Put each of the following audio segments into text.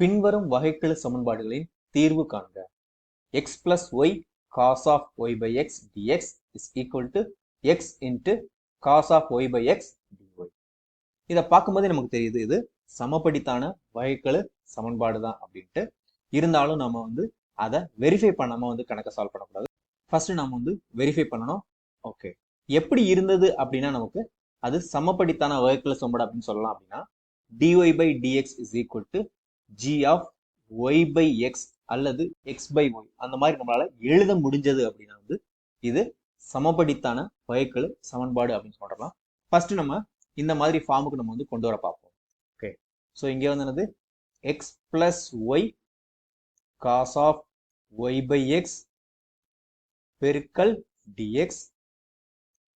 பின்வரும் வகைக்கெழு சமன்பாடுகளின் தீர்வு காண்க. X plus y cos of y by x d x is equal to x into cos of y by x d y இதை பார்க்கும்போதே நமக்கு தெரியுது இது சமப்படித்தான வகைக்கெழு சமன்பாடு தான் அப்படின்ட்டு. இருந்தாலும் நம்ம வந்து அதை வெரிஃபை பண்ணாமல் வந்து கணக்கை சால்வ் பண்ணக்கூடாது. ஃபர்ஸ்ட் நம்ம வந்து வெரிஃபை பண்ணணும். ஓகே எப்படி இருந்தது அப்படின்னா நமக்கு அது சமப்படித்தான வகைக்கெழு சமன்பாடு அப்படின்னு சொல்லலாம் அப்படின்னா d y by d x is equal to g of y by x அல்லது எக்ஸ் பை ஒய் அந்த மாதிரி நம்மளால எழுத முடிஞ்சது அப்படின்னா வந்து இது சமப்படித்தான வகைக்கெழு சமன்பாடு அப்படின்னு சொல்றலாம் ஃபர்ஸ்ட் நம்ம இந்த மாதிரி ஃபார்முக்கு நம்ம வந்து கொண்டு வர பார்ப்போம். ஓகே ஸோ இங்கே வந்து என்னது? X plus y cos of y by x பெருக்கல் d x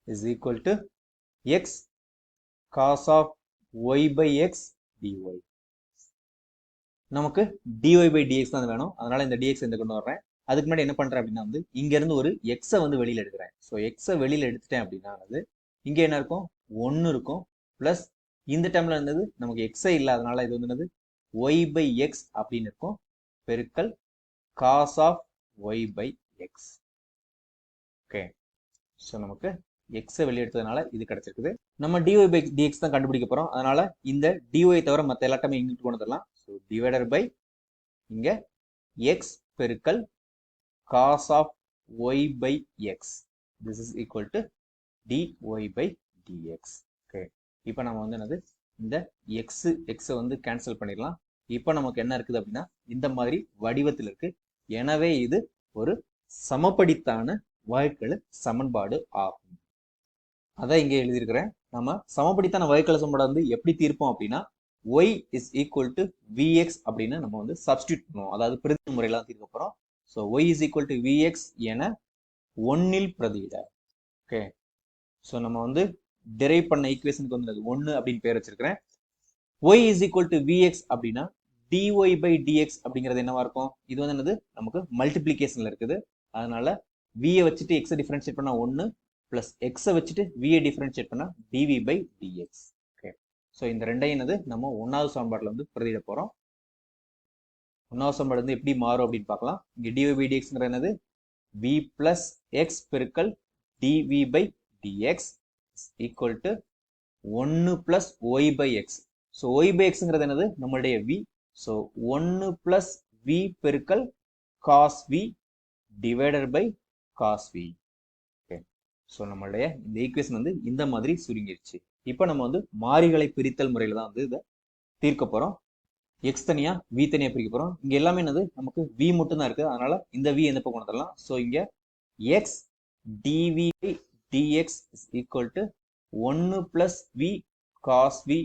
is equal to x cos of y by x d y நமக்கு d y by d x தான் வேணும். அதனால இந்த டிஎக்ஸ் இந்த கொண்டு வர்றேன். அதுக்கு முன்னாடி என்ன பண்றேன் அப்படின்னா வந்து இங்க இருந்து ஒரு எக்ஸை வந்து வெளியில எடுக்கிறேன். ஸோ எக்ஸை வெளியில எடுத்துட்டேன் அப்படின்னா அது இங்க என்ன இருக்கும்? ஒன்னு இருக்கும். பிளஸ் இந்த டைம்ல இருந்தது நமக்கு எக்ஸே இல்லாதனால இது வந்து என்னது? ஒய் பை எக்ஸ் அப்படின்னு இருக்கும். பெருக்கல் cos of y by x okay so நமக்கு எக்ஸை வெளியெடுத்ததுனால இது கிடைச்சிருக்குது. நம்ம டிஒய் பை டிஎக்ஸ் தான் கண்டுபிடிக்க போறோம். அதனால இந்த டிஒய் தவிர மற்ற எல்லாத்தையுமே இங்கிட்டு கொண்டு வந்துடலாம். டிவைடர் பை இங்கே எக்ஸ் பெருக்கல் cos of y by x this is equal to d y by d x okay இப்போ நம்ம வந்து என்னது? இந்த எக்ஸு எக்ஸை வந்து கேன்சல் பண்ணிடலாம். இப்போ நமக்கு என்ன இருக்குது அப்படின்னா இந்த மாதிரி வடிவத்தில் இருக்கு. எனவே இது ஒரு சமப்படித்தான வகைக்கெழு சமன்பாடு ஆகும். அதான் இங்கே எழுதியிருக்கிறேன். நம்ம சமப்படித்தான வகைக்கெழு சமன்பாடு வந்து எப்படி தீர்ப்போம் அப்படின்னா y is equal to v x அப்படின்னு நம்ம வந்து சப்ஸ்டியூட் பண்ணுவோம். அதாவது பிரதி முறையில தான் தீர்க்க போகிறோம் so y is equal to v x என ஒன்னில் பிரதியிட. ஓகே ஸோ நம்ம வந்து டெரைவ் பண்ண ஈக்குவேஷனுக்கு வந்து ஒன்று அப்படின்னு பேர் வச்சிருக்கிறேன். Y is equal to v x அப்படின்னா d y by d x அப்படிங்கிறது என்னவா இருக்கும்? இது வந்து என்னது? நமக்கு மல்டிப்ளிகேஷன்ல இருக்குது. அதனால வியை வச்சுட்டு எக்ஸை டிஃபரன்ஷியேட் பண்ணால் ஒன்று ப்ளஸ் எக்ஸை வச்சுட்டு வியை டிஃபரன்ஷியேட் பண்ணால் டிவி பை டிஎக்ஸ் ஸோ இந்த ரெண்டையும் என்னது? நம்ம ஒன்றாவது சமன்பாட்டில் வந்து பிரதியிட போகிறோம் ஒன்றாவது சமன்பாடு வந்து எப்படி மாறும் அப்படின்னு பார்க்கலாம். இங்கே டிஓபிடிஎக்ஸ்ங்கிற என்னது? வி பிளஸ் எக்ஸ் பெருக்கல் d v by d x equal to ஒன்று plus y by x so y by எக்ஸுங்கிறது என்னது? நம்மளுடைய வி ஸோ ஒன்று பிளஸ் வி பெருக்கல் cos v divided by cos v okay so நம்மளுடைய இந்த ஈக்குவேஷன் வந்து இந்த மாதிரி சுருங்கிருச்சு. இப்போ நம்ம வந்து மாறிகளை பிரித்தல் முறையில் தான் வந்து இதை தீர்க்க போகிறோம் எக்ஸ் தனியாக வி தனியாக பிரிக்க போகிறோம் இங்கே எல்லாமே என்னது? நமக்கு வி மட்டும் தான் இருக்குது. அதனால் இந்த வி எந்த பக்கம் கொண்டு ஸோ இங்கே x d v d x is equal to ஒன்று plus v cos v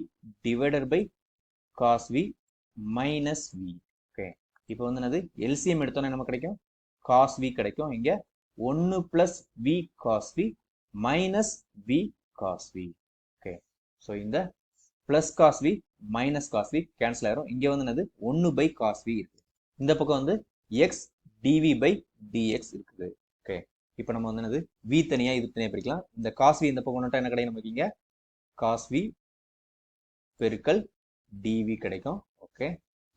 divided by cos v minus v okay இப்போ வந்து என்னது? எல்சிஎம் எடுத்தோன்னே நம்ம கிடைக்கும்? காஸ் வி கிடைக்கும். இங்கே ஒன்று plus v cos v minus v cos v so இந்த plus cos v minus cos v cancel ஆயிரும். இங்க வந்து என்னது? ஒன்று பை காஸ் வி இருக்கு. இந்த பக்கம் வந்து x d v by d x இருக்குது. ஓகே இப்போ நம்ம வந்து என்னது? வி தனியா இது தனியா பிரிக்கலாம். இந்த காஸ் வி இந்த பக்கம் கொண்டுட்டா என்ன கிடைக்கும் நமக்கு இங்க? காஸ் வி பெருக்கல் டிவி கிடைக்கும். ஓகே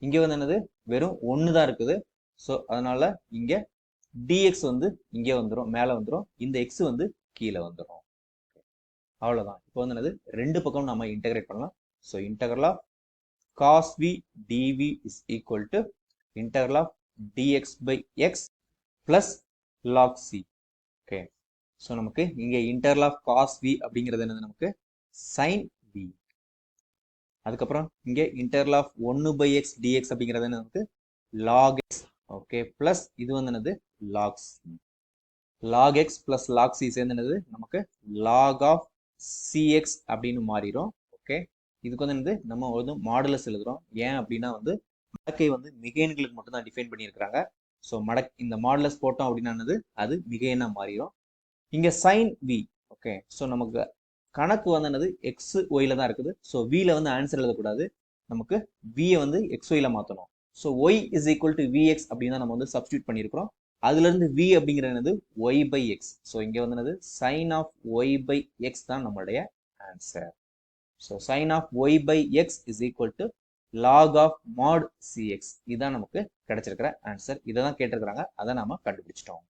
இங்க வந்து என்னது? வெறும் ஒன்று தான் இருக்குது. ஸோ அதனால இங்க டிஎக்ஸ் வந்து இங்கே வந்துடும் மேலே வந்துடும் இந்த எக்ஸ் வந்து கீழே வந்துடும் அவ்வளோதான் இப்போ வந்து என்னது? ரெண்டு பக்கம் நம்ம இன்டகிரேட் பண்ணலாம். So integral of cos v d v is equal to integral of d x by x plus log c okay so நமக்கு இங்கே இன்டர்ல் ஆஃப் காஸ் வி அப்படிங்கிறது என்னது நமக்கு? சைன் வி அதுக்கப்புறம் இங்கே இன்டர்ல் ஆஃப் ஒன்று பை எக்ஸ் டிஎக்ஸ் அப்படிங்கிறது நமக்கு? லாக் எக்ஸ் ஓகே ப்ளஸ் இது வந்து என்னது? Log c log x plus log c சேர்ந்து என்னது? நமக்கு லாக் ஆஃப் சிஎக்ஸ் அப்படின்னு மாறிடும். ஓகே இதுக்கு வந்து என்னது? நம்ம வந்து மாடுலஸ் எழுதுறோம். ஏன் அப்படின்னா வந்து மடக்கை வந்து மிகையன்களுக்கு மட்டும் தான் டிஃபைன் பண்ணியிருக்கிறாங்க. ஸோ மடக் இந்த மாடுலஸ் போட்டோம் அப்படின்னா என்னது? அது மிகையனாக மாறிடும். இங்கே சைன் வி ஓகே ஸோ நமக்கு கணக்கு வந்து என்னது? எக்ஸ் ஒயில தான் இருக்குது. ஸோ வில வந்து ஆன்சர் எழுதக்கூடாது. நமக்கு வியை வந்து எக்ஸ் ஒயில மாற்றணும் so y is equal to v x அப்படின்னு தான் நம்ம வந்து சப்ஸ்டியூட் பண்ணியிருக்கிறோம். அதுல இருந்து வி அப்படிங்கிறது என்னது? ஒய் பை எக்ஸ் ஸோ இங்க வந்து என்னது? Sine of y by x தான் நம்மளுடைய answer so sine of y by x is equal to log of mod c x இதுதான் நமக்கு கிடைச்சிருக்கிற ஆன்சர் இதை தான் கேட்டிருக்கிறாங்க. அதை நாம கண்டுபிடிச்சிட்டோம்.